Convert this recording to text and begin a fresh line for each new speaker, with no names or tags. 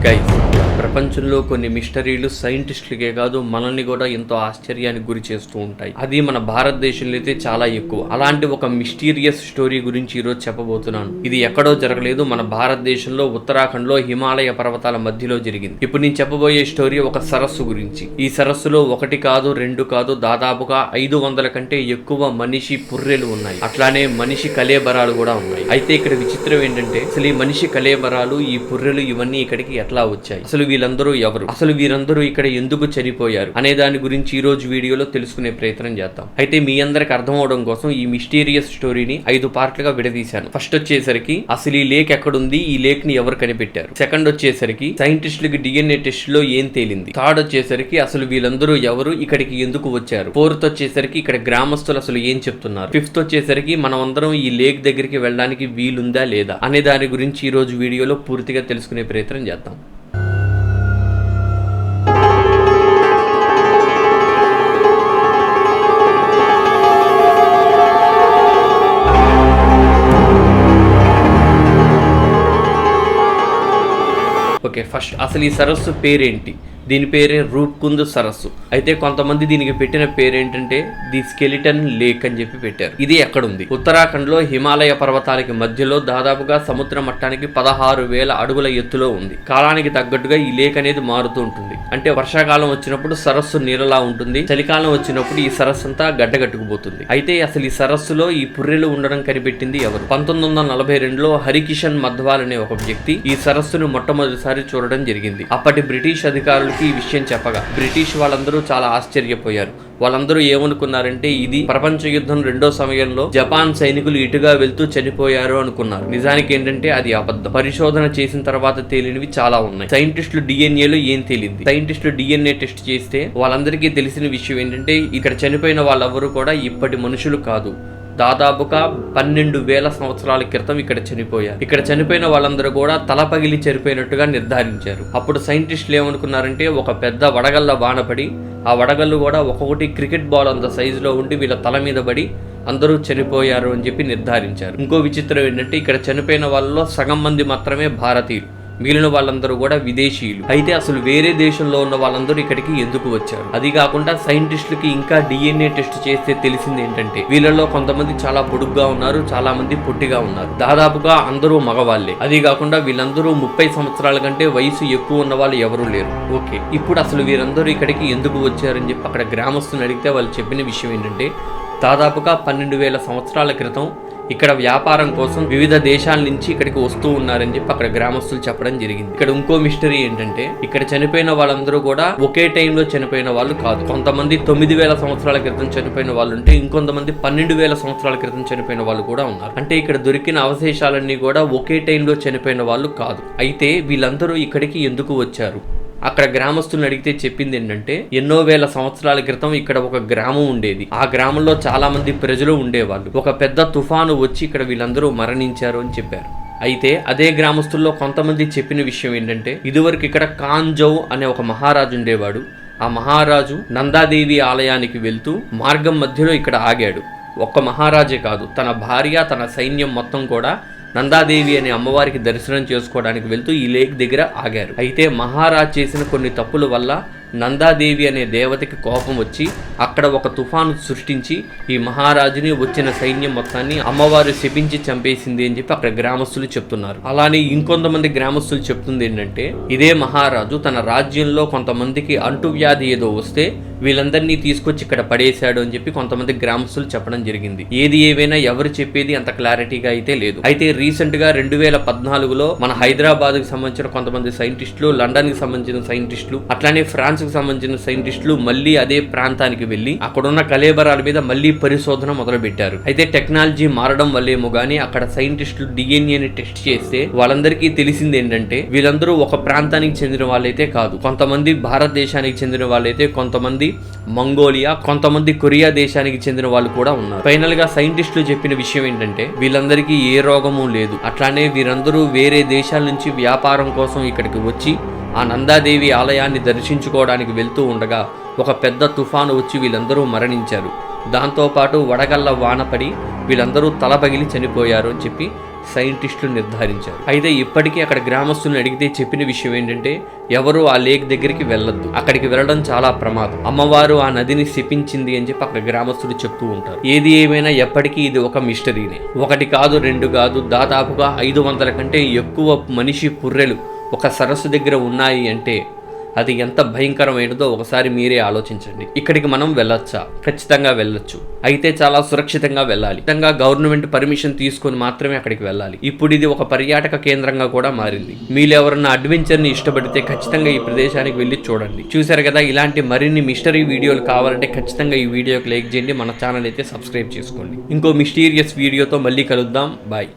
guys. ప్రపంచంలో కొన్ని మిస్టరీలు సైంటిస్టులకే కాదు మనల్ని కూడా ఎంతో ఆశ్చర్యానికి గురి చేస్తూ ఉంటాయి. అది మన భారతదేశంలో అయితే చాలా ఎక్కువ. అలాంటి ఒక మిస్టీరియస్ స్టోరీ గురించి ఈరోజు చెప్పబోతున్నాను. ఇది ఎక్కడో జరగలేదు. మన భారతదేశంలో ఉత్తరాఖండ్లో హిమాలయ పర్వతాల మధ్యలో జరిగింది. ఇప్పుడు నేను చెప్పబోయే స్టోరీ ఒక సరస్సు గురించి. ఈ సరస్సులో ఒకటి కాదు రెండు కాదు దాదాపుగా ఐదు వందల కంటే ఎక్కువ మనిషి పుర్రెలు ఉన్నాయి. అట్లానే మనిషి కలేబరాలు కూడా ఉన్నాయి. అయితే ఇక్కడ విచిత్రం ఏంటంటే అసలు ఈ మనిషి కలేబరాలు ఈ పుర్రెలు ఇవన్నీ ఇక్కడికి ఎట్లా వచ్చాయి? అసలు వీళ్ళందరూ ఎవరు? అసలు వీరందరూ ఇక్కడ ఎందుకు చనిపోయారు? అనే దాని గురించి ఈ రోజు వీడియోలో తెలుసుకునే ప్రయత్నం చేద్దాం. అయితే మీ అందరికి అర్థం అవడం కోసం ఈ మిస్టీరియస్ స్టోరీని ఐదు పార్ట్లుగా విడదీశాను. ఫస్ట్ వచ్చేసరికి అసలు ఈ లేక్ ఎక్కడుంది? ఈ లేక్ని ఎవరు కనిపెట్టారు? సెకండ్ వచ్చేసరికి సైంటిస్టులకి డిఎన్ఏ టెస్ట్లో ఏం తేలింది? థర్డ్ వచ్చేసరికి అసలు వీళ్ళందరూ ఎవరు? ఇక్కడికి ఎందుకు వచ్చారు? ఫోర్త్ వచ్చేసరికి ఇక్కడ గ్రామస్తులు అసలు ఏం చెప్తున్నారు? ఫిఫ్త్ వచ్చేసరికి మనం అందరం ఈ లేక్ దగ్గరికి వెళ్ళడానికి వీలుందా లేదా? అనే దాని గురించి ఈ రోజు వీడియోలో పూర్తిగా తెలుసుకునే ప్రయత్నం చేద్దాం. ఓకే ఫస్ట్ అసలు ఈ సరస్సు పేరేంటి? దీని పేరే రూప్కుంద్ సరస్సు. అయితే కొంతమంది దీనికి పెట్టిన పేరేంటంటే ది స్కెలిటన్ లేక్ అని చెప్పి పెట్టారు. ఇది ఎక్కడుంది? ఉత్తరాఖండ్లో హిమాలయ పర్వతాలకి మధ్యలో దాదాపుగా సముద్ర మట్టానికి పదహారు వేల అడుగుల ఎత్తులో ఉంది. కాలానికి తగ్గట్టుగా ఈ లేక్ అనేది మారుతూ ఉంటుంది. అంటే వర్షాకాలం వచ్చినప్పుడు సరస్సు నీళ్ళలా ఉంటుంది. చలికాలం వచ్చినప్పుడు ఈ సరస్సు అంతా గడ్డగట్టుకుపోతుంది. అయితే అసలు ఈ సరస్సులో ఈ పుర్రెలు ఉండడం కనిపెట్టింది ఎవరు? పంతొమ్మిది వందల నలభై రెండులో హరికిషన్ మధ్వాల్ అనే ఒక వ్యక్తి ఈ సరస్సును మొట్టమొదటిసారి చూడడం జరిగింది. అప్పటి బ్రిటిష్ అధికారులు వాళ్ళకి ఈ విషయం చెప్పగా. బ్రిటిష్ వాళ్ళందరూ చాలా ఆశ్చర్యపోయారు. వాళ్ళందరూ ఏమనుకున్నారంటే ఇది ప్రపంచ యుద్ధం రెండో సమయంలో జపాన్ సైనికులు ఇటుగా వెళ్తూ చనిపోయారు అనుకున్నారు. నిజానికి ఏంటంటే అది అబద్ధం. పరిశోధన చేసిన తర్వాత తేలినవి చాలా ఉన్నాయి. సైంటిస్టులు డిఎన్ఏలో ఏం తేలింది? సైంటిస్టులు డిఎన్ఏ టెస్ట్ చేస్తే వాళ్ళందరికీ తెలిసిన విషయం ఏంటంటే ఇక్కడ చనిపోయిన వాళ్ళెవరూ కూడా ఇప్పటి మనుషులు కాదు. దాదాపుగా పన్నెండు వేల సంవత్సరాల క్రితం ఇక్కడ చనిపోయారు. ఇక్కడ చనిపోయిన వాళ్ళందరూ కూడా తల పగిలి చనిపోయినట్టుగా నిర్ధారించారు. అప్పుడు సైంటిస్టులు ఏమనుకున్నారంటే ఒక పెద్ద వడగళ్ళ వానపడి ఆ వడగళ్ళు కూడా ఒక్కొక్కటి క్రికెట్ బాల్ అంత సైజులో ఉండి వీళ్ళ తల మీద పడి అందరూ చనిపోయారు అని చెప్పి నిర్ధారించారు. ఇంకో విచిత్రం ఏంటంటే ఇక్కడ చనిపోయిన వాళ్ళలో సగం మంది మాత్రమే భారతీయులు. మిగిలిన వాళ్ళందరూ కూడా విదేశీయులు. అయితే అసలు వేరే దేశంలో ఉన్న వాళ్ళందరూ ఇక్కడికి ఎందుకు వచ్చారు? అది కాకుండా సైంటిస్టులకి ఇంకా డిఎన్ఏ టెస్ట్ చేస్తే తెలిసింది ఏంటంటే వీళ్ళలో కొంతమంది చాలా పొడుగ్గా ఉన్నారు చాలా మంది పొట్టిగా ఉన్నారు. దాదాపుగా అందరూ మగవాళ్ళే. అది కాకుండా వీళ్ళందరూ ముప్పై సంవత్సరాల కంటే వయసు ఎక్కువ ఉన్న వాళ్ళు ఎవరూ లేరు. ఓకే ఇప్పుడు అసలు వీరందరూ ఇక్కడికి ఎందుకు వచ్చారని చెప్పి అక్కడ గ్రామస్తుని అడిగితే వాళ్ళు చెప్పిన విషయం ఏంటంటే దాదాపుగా పన్నెండు వేల సంవత్సరాల క్రితం ఇక్కడ వ్యాపారం కోసం వివిధ దేశాల నుంచి ఇక్కడికి వస్తూ ఉన్నారని చెప్పి అక్కడ గ్రామస్తులు చెప్పడం జరిగింది. ఇక్కడ ఇంకో మిస్టరీ ఏంటంటే ఇక్కడ చనిపోయిన వాళ్ళందరూ కూడా ఒకే టైంలో చనిపోయిన వాళ్ళు కాదు. కొంతమంది తొమ్మిది వేల సంవత్సరాల క్రితం చనిపోయిన వాళ్ళు ఉంటే ఇంకొంతమంది పన్నెండు వేల సంవత్సరాల క్రితం చనిపోయిన వాళ్ళు కూడా ఉన్నారు. అంటే ఇక్కడ దొరికిన అవశేషాలన్నీ కూడా ఒకే టైంలో చనిపోయిన వాళ్ళు కాదు. అయితే వీళ్ళందరూ ఇక్కడికి ఎందుకు వచ్చారు? అక్కడ గ్రామస్తులను అడిగితే చెప్పింది ఏంటంటే ఎన్నో వేల సంవత్సరాల క్రితం ఇక్కడ ఒక గ్రామం ఉండేది. ఆ గ్రామంలో చాలా మంది ప్రజలు ఉండేవాళ్ళు. ఒక పెద్ద తుఫాను వచ్చి ఇక్కడ వీళ్ళందరూ మరణించారు అని చెప్పారు. అయితే అదే గ్రామస్తుల్లో కొంతమంది చెప్పిన విషయం ఏంటంటే ఇదివరకు ఇక్కడ కాంజౌ అనే ఒక మహారాజు ఉండేవాడు. ఆ మహారాజు నందాదేవి ఆలయానికి వెళ్తూ మార్గం మధ్యలో ఇక్కడ ఆగాడు. ఒక్క మహారాజే కాదు తన భార్య తన సైన్యం మొత్తం కూడా నందాదేవి అనే అమ్మవారికి దర్శనం చేసుకోవడానికి వెళ్తూ ఈ లేక్ దగ్గర ఆగారు. అయితే మహారాజ్ చేసిన కొన్ని తప్పుల వల్ల నందాదేవి అనే దేవతకి కోపం వచ్చి అక్కడ ఒక తుఫాను సృష్టించి ఈ మహారాజుని వచ్చిన సైన్యం మొత్తాన్ని అమ్మవారు శపించి చంపేసింది అని చెప్పి అక్కడ గ్రామస్తులు చెప్తున్నారు. అలానే ఇంకొంతమంది గ్రామస్తులు చెప్తుంది ఏంటంటే ఇదే మహారాజు తన రాజ్యంలో కొంతమందికి అంటువ్యాధి ఏదో వస్తే వీళ్ళందరినీ తీసుకొచ్చి ఇక్కడ పడేశాడు అని చెప్పి కొంతమంది గ్రామస్తులు చెప్పడం జరిగింది. ఏది ఏవైనా ఎవరు చెప్పేది అంత క్లారిటీగా అయితే లేదు. అయితే రీసెంట్గా రెండు వేల పద్నాలుగులో మన హైదరాబాద్కు సంబంధించిన కొంతమంది సైంటిస్టులు లండన్కి సంబంధించిన సైంటిస్టులు అట్లానే ఫ్రాన్స్ కి సంబంధించిన సైంటిస్టులు మళ్ళీ అదే ప్రాంతానికి వెళ్ళి అక్కడున్న కలేబరాల మీద మళ్ళీ పరిశోధన మొదలుపెట్టారు. అయితే టెక్నాలజీ మారడం వల్లేమో గానీ అక్కడ సైంటిస్టులు డిఎన్ఏని టెస్ట్ చేస్తే వాళ్ళందరికీ తెలిసింది ఏంటంటే వీళ్ళందరూ ఒక ప్రాంతానికి చెందిన వాళ్ళైతే కాదు. కొంతమంది భారతదేశానికి చెందిన వాళ్ళైతే కొంతమంది మంగోలియా కొంతమంది కొరియా దేశానికి చెందిన వాళ్ళు కూడా ఉన్నారు. ఫైనల్గా సైంటిస్టులు చెప్పిన విషయం ఏంటంటే వీళ్ళందరికీ ఏ రోగము లేదు. అట్లానే వీరందరూ వేరే దేశాల నుంచి వ్యాపారం కోసం ఇక్కడికి వచ్చి ఆ నందాదేవి ఆలయాన్ని దర్శించుకోవడానికి వెళ్తూ ఉండగా ఒక పెద్ద తుఫాను వచ్చి వీళ్ళందరూ మరణించారు. దాంతోపాటు వడగళ్ళ వానపడి వీళ్ళందరూ తలబగిలి చనిపోయారు అని చెప్పి సైంటిస్టులు నిర్ధారించారు. అయితే ఇప్పటికీ అక్కడ గ్రామస్తులను అడిగితే చెప్పిన విషయం ఏంటంటే ఎవరు ఆ లేక్ దగ్గరికి వెళ్ళొద్దు. అక్కడికి వెళ్ళడం చాలా ప్రమాదం. అమ్మవారు ఆ నదిని శపించింది అని చెప్పి అక్కడ గ్రామస్తులు చెప్తూ ఉంటారు. ఏది ఏమైనా ఎప్పటికీ ఇది ఒక మిస్టరీనే. ఒకటి కాదు రెండు కాదు దాదాపుగా ఐదు వందల కంటే ఎక్కువ మనిషి పుర్రెలు ఒక సరస్సు దగ్గర ఉన్నాయి అంటే అది ఎంత భయంకరమైనదో ఒకసారి మీరే ఆలోచించండి. ఇక్కడికి మనం వెళ్ళొచ్చా? ఖచ్చితంగా వెళ్ళొచ్చు. అయితే చాలా సురక్షితంగా వెళ్ళాలి. ఖచ్చితంగా గవర్నమెంట్ పర్మిషన్ తీసుకొని మాత్రమే అక్కడికి వెళ్ళాలి. ఇప్పుడు ఇది ఒక పర్యాటక కేంద్రంగా కూడా మారింది. మీరు ఎవరన్నా అడ్వెంచర్ని ఇష్టపడితే ఖచ్చితంగా ఈ ప్రదేశానికి వెళ్ళి చూడండి. చూసారు కదా ఇలాంటి మరిన్ని మిస్టరీ వీడియోలు కావాలంటే ఖచ్చితంగా ఈ వీడియోకి లైక్ చేయండి. మన ఛానల్ అయితే సబ్స్క్రైబ్ చేసుకోండి. ఇంకో మిస్టీరియస్ వీడియోతో మళ్ళీ కలుద్దాం. బాయ్.